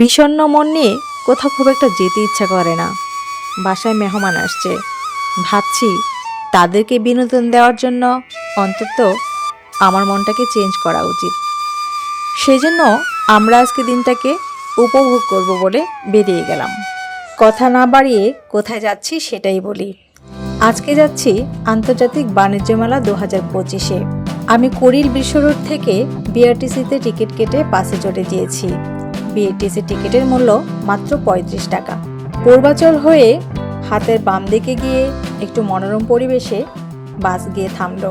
বিষণ্ণ মন নিয়ে কোথাও খুব একটা যেতে ইচ্ছা করে না। বাসায় মেহমান আসছে। ভাবছি তাদেরকে বিনোদন দেওয়ার জন্য অন্তত আমার মনটাকে চেঞ্জ করা উচিত। সেজন্য আমরা আজকে দিনটাকে উপভোগ করব বলে বেরিয়ে গেলাম। কথা না বাড়িয়ে কোথায় যাচ্ছি সেটাই বলি। আজকে যাচ্ছি আন্তর্জাতিক বাণিজ্য মেলা দু হাজার পঁচিশে। আমি কুড়িল বিশ্ব রোড থেকে বিআরটিসিতে টিকিট কেটে বাসে চড়ে গিয়েছি। বিআরটিসি টিকিটের মূল্য মাত্র পঁয়ত্রিশ টাকা। পূর্বাচল হয়ে হাতের বাম দিকে গিয়ে একটু মনোরম পরিবেশে বাস গিয়ে থামল।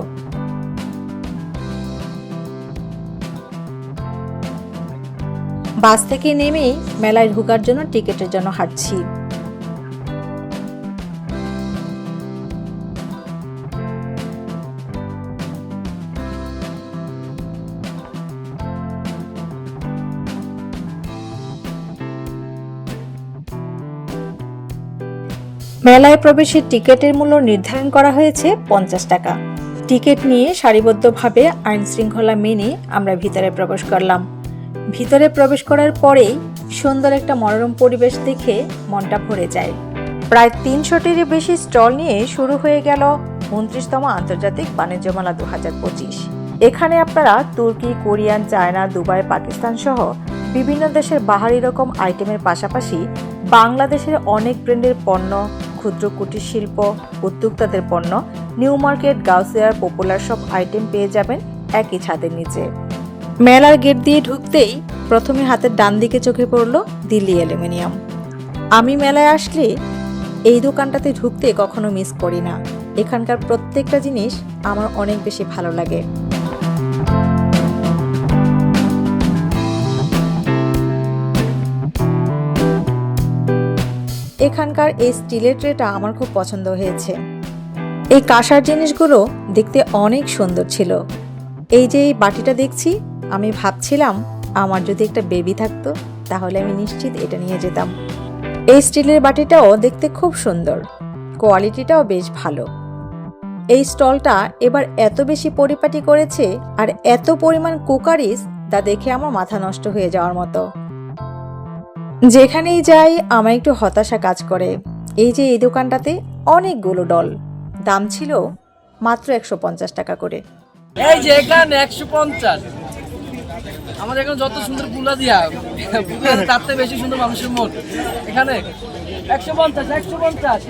বাস থেকে নেমেই মেলায় ঢুকার জন্য টিকিটের জন্য হাঁটছি। মেলায় প্রবেশের টিকিটের মূল্য নির্ধারণ করা হয়েছে পঞ্চাশ টাকা। টিকিট নিয়ে সারিবদ্ধভাবে আইন শৃঙ্খলা মেনে আমরা ভিতরে প্রবেশ করলাম। ভিতরে প্রবেশ করার পরেই সুন্দর একটা মনোরম পরিবেশ দেখে মনটা ভরে যায়। প্রায় তিনশোটিরও বেশি স্টল নিয়ে শুরু হয়ে গেল উনত্রিশতম আন্তর্জাতিক বাণিজ্য মেলা দু হাজার পঁচিশ। এখানে আপনারা তুর্কি, কোরিয়ান, চায়না, দুবাই, পাকিস্তান সহ বিভিন্ন দেশের বাহারি রকম আইটেমের পাশাপাশি বাংলাদেশের অনেক ব্র্যান্ডের পণ্য ক্ষুদ্র কুটির শিল্প, উদ্যোক্তাদের পণ্য, নিউ মার্কেট, গাউসিয়ার, পপুলার সব আইটেম পেয়ে যাবেন একই ছাদের নিচে। মেলার গেট দিয়ে ঢুকতেই প্রথমে হাতের ডান দিকে চোখে পড়ল দিল্লি অ্যালুমিনিয়াম। আমি মেলায় আসলে এই দোকানটাতে ঢুকতে কখনো মিস করি না। এখানকার প্রত্যেকটা জিনিস আমার অনেক বেশি ভালো লাগে। এখানকার এই স্টিলের ট্রেটা আমার খুব পছন্দ হয়েছে। এই কাঁসার জিনিসগুলো দেখতে অনেক সুন্দর ছিল। এই যে এই বাটিটা দেখছি, আমি ভাবছিলাম আমার যদি একটা বেবি থাকতো, তাহলে আমি নিশ্চিত এটা নিয়ে যেতাম। এই স্টিলের বাটিটাও দেখতে খুব সুন্দর। কোয়ালিটিটাও বেশ ভালো। এই স্টলটা এবার এত বেশি পরিপাটি করেছে আর এত পরিমাণ কুকারিস, তা দেখে আমার মাথা নষ্ট হয়ে যাওয়ার মতো। যেখানেই যাই আমার একটু হতাশা কাজ করে। এই যে এই দোকানটাতে অনেকগুলো ডল। দাম ছিল মাত্র একশো পঞ্চাশ টাকা করে। এই যে এখানে একশো পঞ্চাশ। আমাদের এখানে যত সুন্দর দিয়া তার থেকে বেশি সুন্দর মানুষের মন এখানে একশো পঞ্চাশ একশো পঞ্চাশ।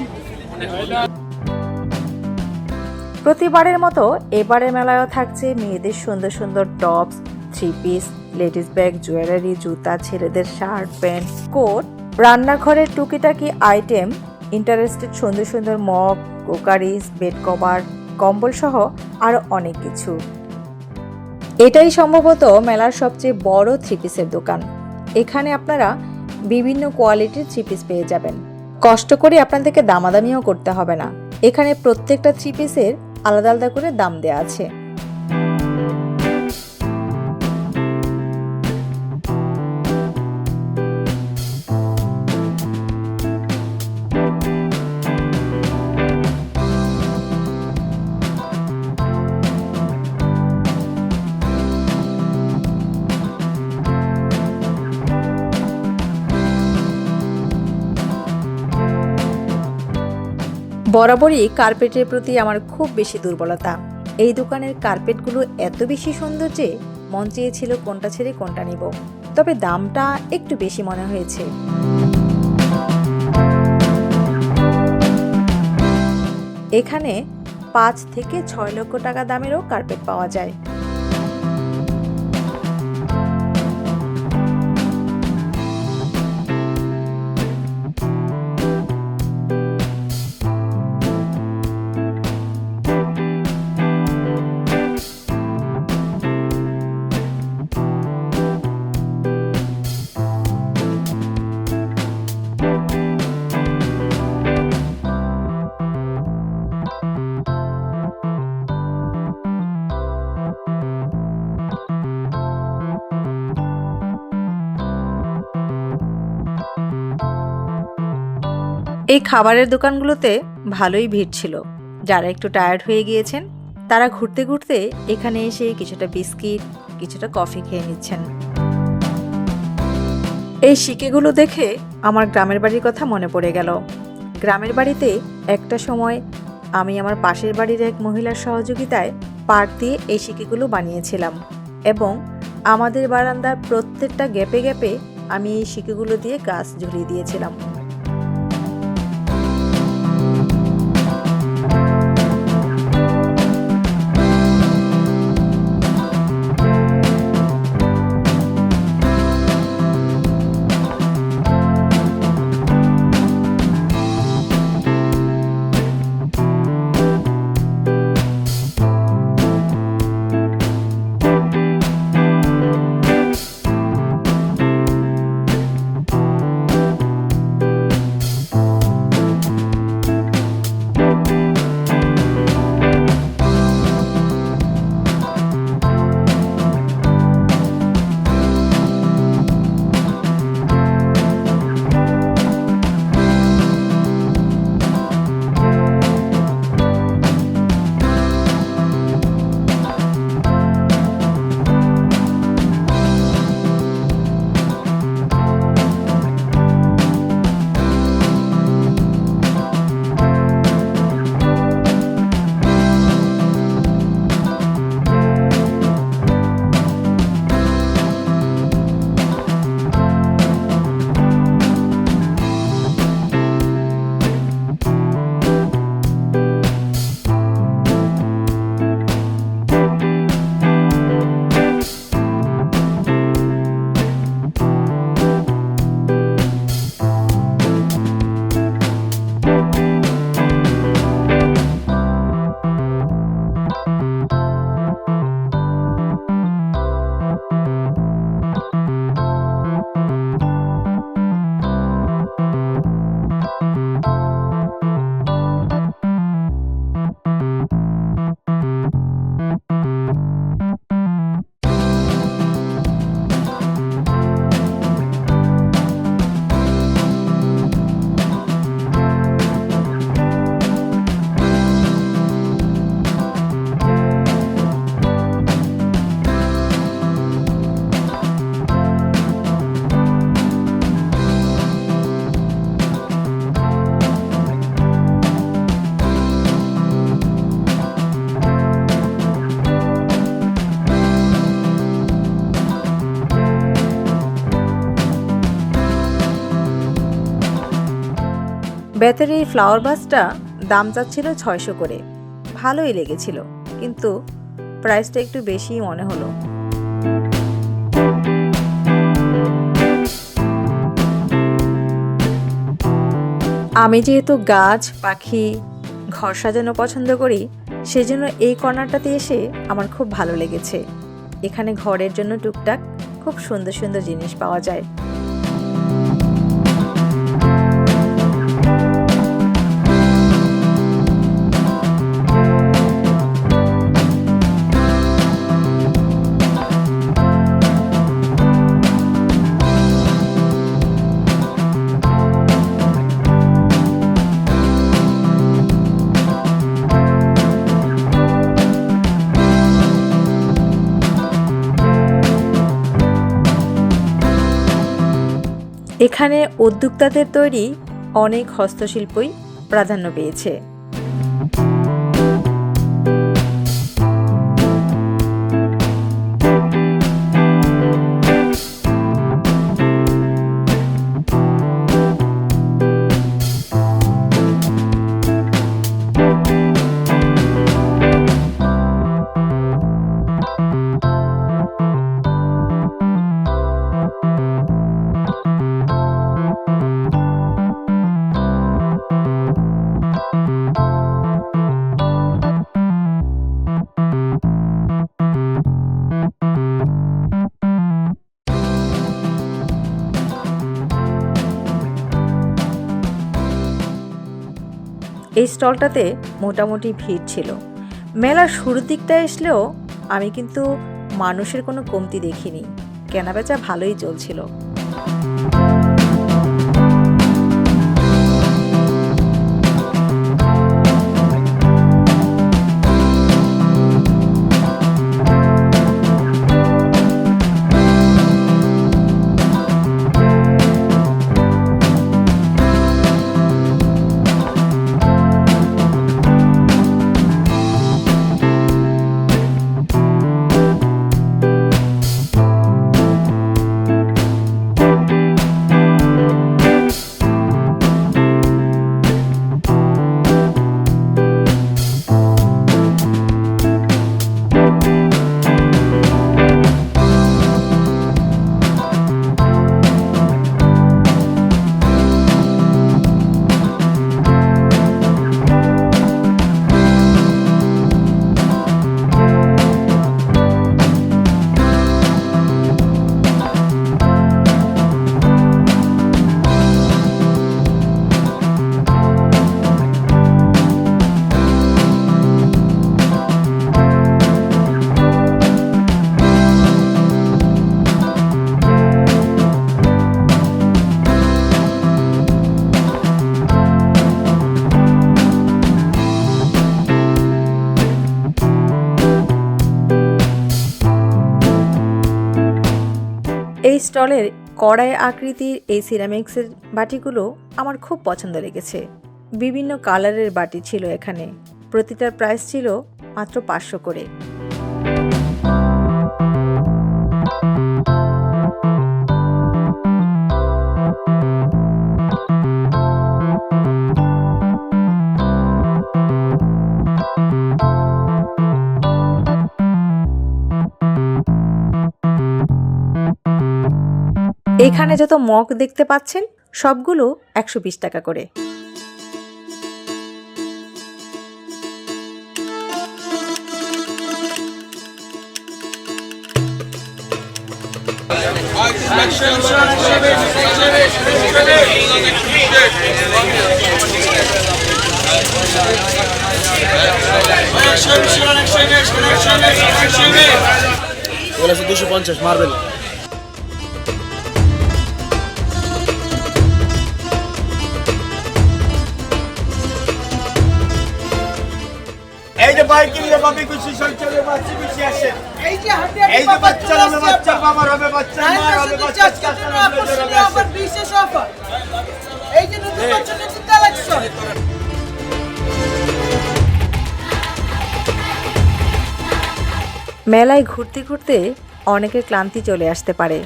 প্রতিবারের মতো এবারের মেলায়ও থাকছে মেয়েদের সুন্দর সুন্দর tops three piece ladies bag, jewellery, জুতা, ছেলেদের শার্ট, প্যান্ট, কোট, রান্নাঘরের টুকিটাকি আইটেম ইন্টারেস্টেড সুন্দর সুন্দর মগ, কোকারিস, বেড কভার, কম্বল সহ আরও অনেক কিছু। এটাই সম্ভবত মেলার সবচেয়ে বড় থ্রি পিসের দোকান। এখানে আপনারা বিভিন্ন কোয়ালিটির থ্রি পিস পেয়ে যাবেন। কষ্ট করে আপনাদেরকে দামাদামিও করতে হবে না। এখানে প্রত্যেকটা থ্রি পিসের আলাদা আলাদা করে দাম দেওয়া আছে। বরাবরই কার্পেটের প্রতি আমার খুব বেশি দুর্বলতা। এই দোকানের কার্পেটগুলো এত বেশি সুন্দর যে মন চেয়েছিল কোনটা ছেড়ে কোনটা নিব। তবে দামটা একটু বেশি মনে হয়েছে। এখানে পাঁচ থেকে ছয় লক্ষ টাকা দামেরও কার্পেট পাওয়া যায়। এই খাবারের দোকানগুলোতে ভালোই ভিড় ছিল। যারা একটু টায়ার্ড হয়ে গিয়েছেন, তারা ঘুরতে ঘুরতে এখানে এসে কিছুটা বিস্কিট, কিছুটা কফি খেয়ে নিচ্ছেন। এই শিকেগুলো দেখে আমার গ্রামের বাড়ির কথা মনে পড়ে গেল। গ্রামের বাড়িতে একটা সময় আমি আমার পাশের বাড়ির এক মহিলার সহযোগিতায় পাট দিয়ে এই শিকেগুলো বানিয়েছিলাম এবং আমাদের বারান্দার প্রত্যেকটা গ্যাপে গ্যাপে আমি এই শিকেগুলো দিয়ে গাছ ঝুলিয়ে দিয়েছিলাম। বেতের এই ফ্লাওয়ার বাসটা দাম চাচ্ছিল ছয়শো করে। ভালোই লেগেছিল, কিন্তু প্রাইসটা একটু বেশিই মনে হলো। আমি যেহেতু গাছ, পাখি, ঘর সাজানো পছন্দ করি, সেজন্য এই কর্নারটাতে এসে আমার খুব ভালো লেগেছে। এখানে ঘরের জন্য টুকটাক খুব সুন্দর সুন্দর জিনিস পাওয়া যায়। এখানে উদ্যোক্তাদের তৈরি অনেক হস্তশিল্পই প্রাধান্য পেয়েছে। স্টলটাতে মোটামুটি ভিড় ছিল। মেলার শুরুর দিকটা এসলেও আমি কিন্তু মানুষের কোনো কমতি দেখিনি। কেনাবেচা ভালোই চলছিল। স্টলের কড়াই আকৃতির এই সিরামিক্সের বাটিগুলো আমার খুব পছন্দ লেগেছে। বিভিন্ন কালারের বাটি ছিল এখানে। প্রতিটার প্রাইস ছিল মাত্র পাঁচশো করে। এখানে যত মগ দেখতে পাচ্ছেন সবগুলো একশো বিশ টাকা করে। দুশো পঞ্চাশ মার্বেল। এই কিনলে বাপি খুশি সঞ্চলে বাচ্চি খুশি আসে। এই যে এই যে বাচ্চা হবে বাচ্চার বাবার হবে বাচ্চার মার হবে বাচ্চার চাচার হবে হবে। আবার বিশেষ অফার এই যে নতুন বছর কালেকশন মেলায় ঘুরতে ঘুরতে অনেকের ক্লান্তি চলে আসতে পারে।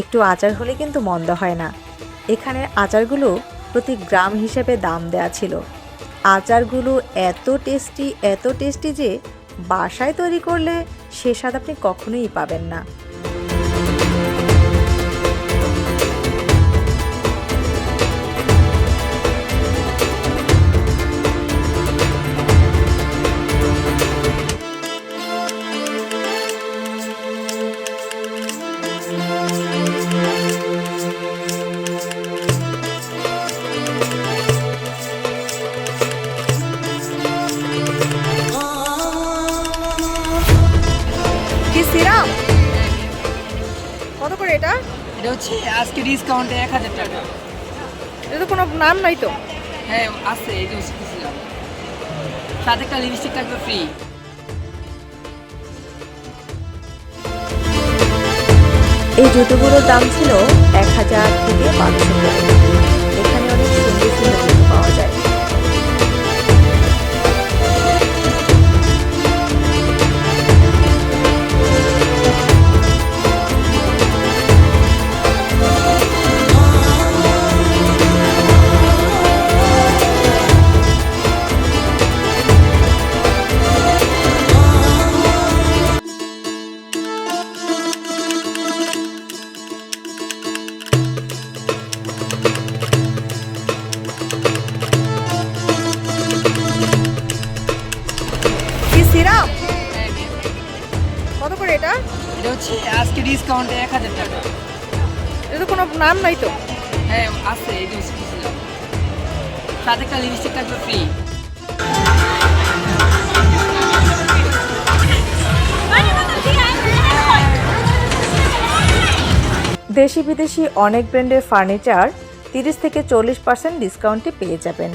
একটু আচার হলে কিন্তু মন্দ হয় না। এখানে আচারগুলো প্রতি গ্রাম হিসেবে দাম দেয়া ছিল। আচারগুলো এত টেস্টি এত টেস্টি যে বাসায় তৈরি করলে সে স্বাদ আপনি কখনোই পাবেন না। এটা হচ্ছে আজকে ডিসকাউন্টে এক হাজার টাকা। এটা তো কোনো নাম নাই তো। হ্যাঁ আছে এই যে হচ্ছে সাথে একটা লিপস্টিক থাকবে ফ্রি এই জুতোগুলোর দাম ছিল এক হাজার থেকে বারোশো টাকা। এখানে অনেক সুন্দর সুন্দর জুতো পাওয়া যায়। দেশি বিদেশি অনেক ব্র্যান্ডের ফার্নিচার তিরিশ থেকে চল্লিশ পার্সেন্ট ডিসকাউন্টে পেয়ে যাবেন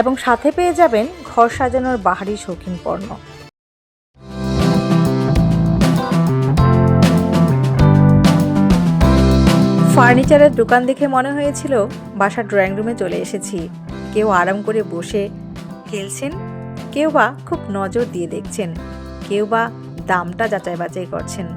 এবং সাথে পেয়ে যাবেন ঘর সাজানোর বাহারি শৌখিন পণ্য। ফার্নিচারের দোকান দেখে মনে হয়েছিল, বাসার ড্রয়িং রুমে চলে এসেছি। কেউ আরাম করে বসে খেলছেন, কেউ বা খুব নজর দিয়ে দেখছেন, কেউ বা দামটা যাচাই বাছাই করছেন।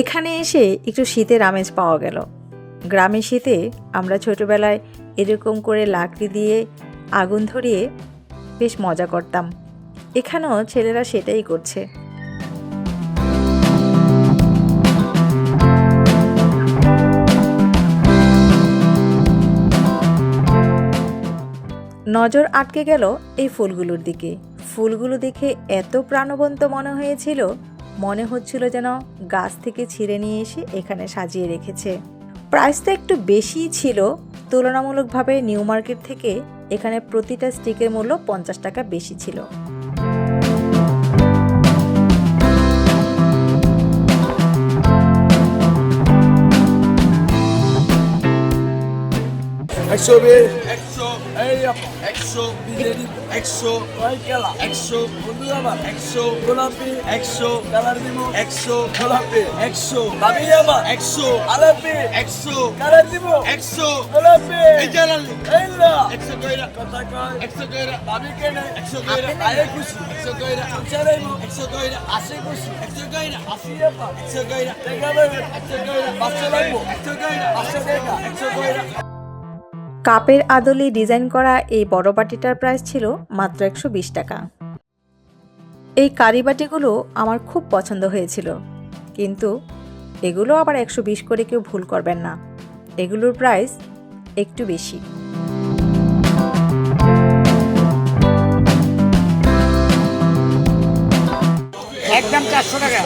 এখানে এসে একটু শীতের আমেজ পাওয়া গেল। গ্রামে শীতে আমরা ছোটবেলায় এরকম করে লাকড়ি দিয়ে আগুন ধরিয়ে বেশ মজা করতাম। এখানেও ছেলেরা সেটাই করছে। নজর আটকে গেল এই ফুলগুলোর দিকে। ফুলগুলো দেখে এত প্রাণবন্ত মনে হয়েছিল মনে হচ্ছিল যেন গাছ থেকে ছিঁড়ে নিয়ে এসে এখানে সাজিয়ে রেখেছে। প্রাইসটা একটু বেশিই ছিল তুলনামূলকভাবে নিউ মার্কেট থেকে এখানে প্রতিটা স্টিকের মূল্য পঞ্চাশ টাকা বেশি ছিল। একশো বিশ একশো এই একশো একশো কেলা একশো একশো গোলাপি একশো কালার দিব একশো গোলাপি একশো আমার একশো আলাপি একশো কালার দিব একশো গোলাপি এই জানালি একশো কইরা কথা কয় একশো কইরা ভাবি কেনে একশো কইরা আয়ে খুশি একশো কইরা চারাইবো একশো কইরা আসে খুশি একশো কইরা আসি আপা একশো কইরা দেখা একশো কইরা বাচ্চা লাগবো একশো কইরা বাচ্চা দেখা একশো কইরা কাপের আদলে ডিজাইন করা এই বড় বাটিটার প্রাইস ছিল মাত্র একশো বিশ টাকা। এই কারি বাটিগুলো আমার খুব পছন্দ হয়েছিল। কিন্তু এগুলো আবার একশো বিশ করে কেউ ভুল করবেন না। এগুলোর প্রাইস একটু বেশি। একদম চারশো টাকা।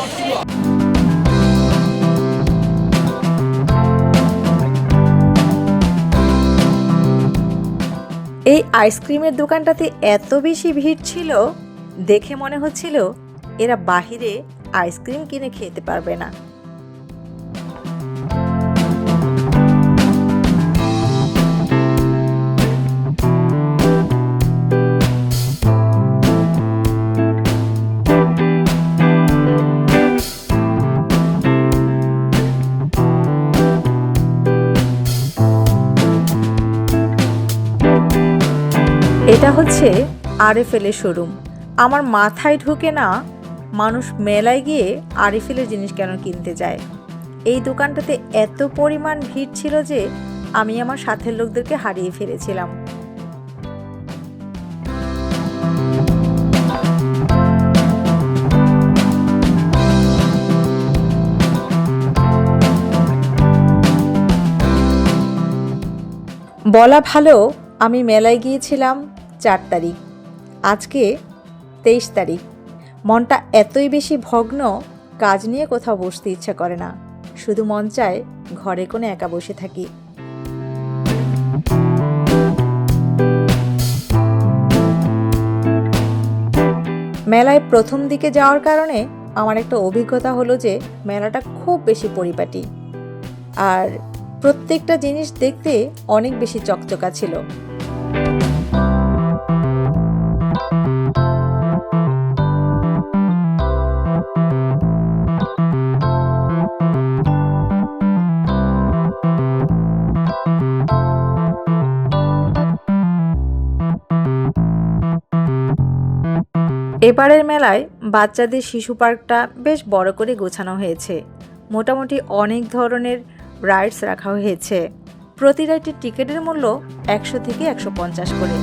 এই আইসক্রিমের দোকানটাতে এত বেশি ভিড় ছিল, দেখে মনে হচ্ছিল এরা বাহিরে আইসক্রিম কিনে খেতে পারবে না। হচ্ছে আরএফএল এর শোরুম আমার মাথায় ঢুকে না মানুষ মেলায় গিয়ে আরএফএল এর জিনিস কেন কিনতে যায়। এই দোকানটাতে এত পরিমাণ ভিড় ছিল যে আমি আমার সাথের লোকদেরকে হারিয়ে ফেলেছিলাম। বলা ভালো, আমি মেলায় গিয়েছিলাম তারিখ। আজকে তেইশ তারিখ। মনটা এতই বেশি ভগ্ন, কাজ নিয়ে কোথাও বসতে ইচ্ছা করে না। শুধু মন চায় ঘরে কোনো একা বসে থাকি। মেলায় প্রথম দিকে যাওয়ার কারণে আমার একটা অভিজ্ঞতা হলো যে মেলাটা খুব বেশি পরিপাটি। আর প্রত্যেকটা জিনিস দেখতে অনেক বেশি চকচকা ছিল। এবারের মেলায় বাচ্চাদের শিশু পার্কটা বেশ বড় করে গোছানো হয়েছে। মোটামুটি অনেক ধরনের রাইডস রাখা হয়েছে। প্রতি রাইডের টিকিটের মূল্য একশো থেকে একশো পঞ্চাশ করে।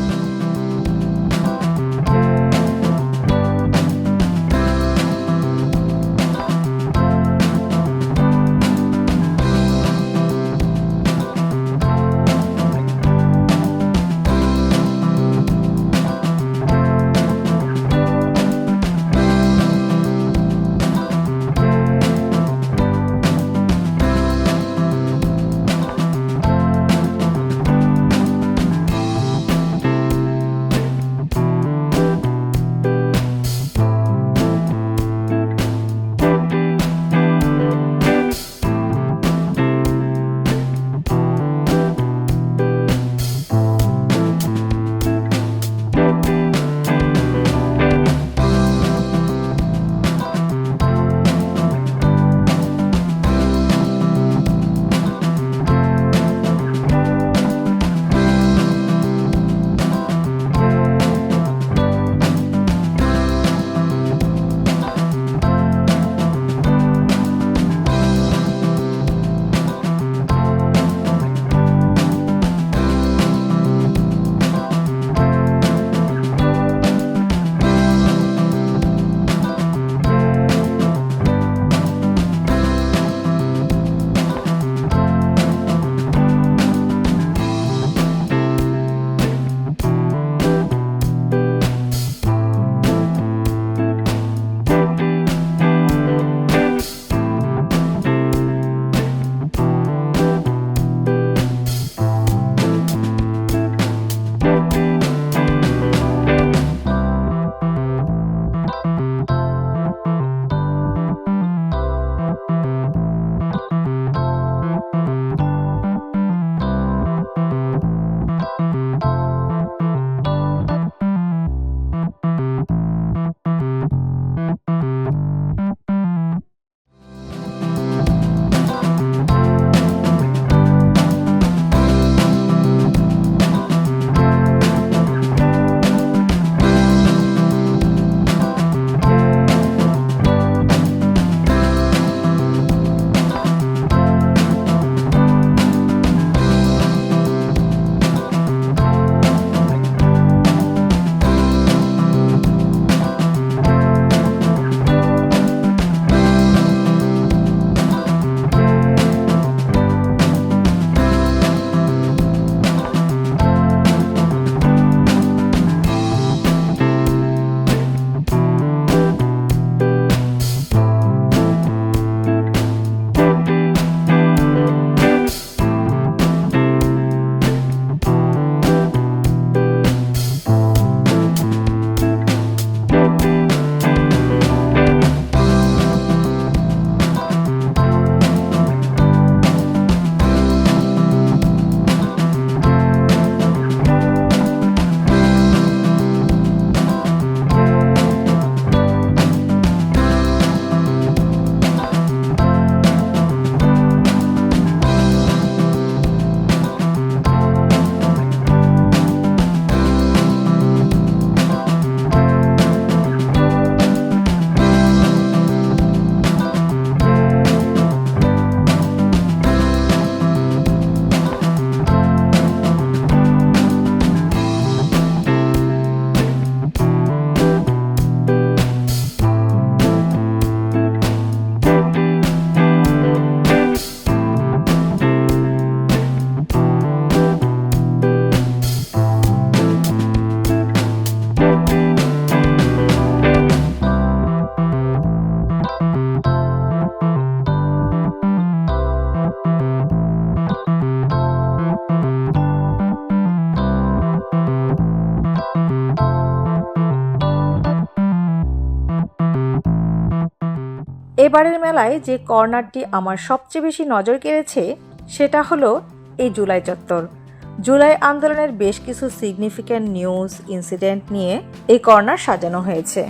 এবারের মেলায় যে কর্নারটি আমার সবচেয়ে বেশি নজর কেড়েছে, সেটা হলো এই জুলাই চত্বর। জুলাই আন্দোলনের বেশ কিছু সিগনিফিক্যান্ট নিউজ ইনসিডেন্ট নিয়ে এই কর্নার সাজানো হয়েছে।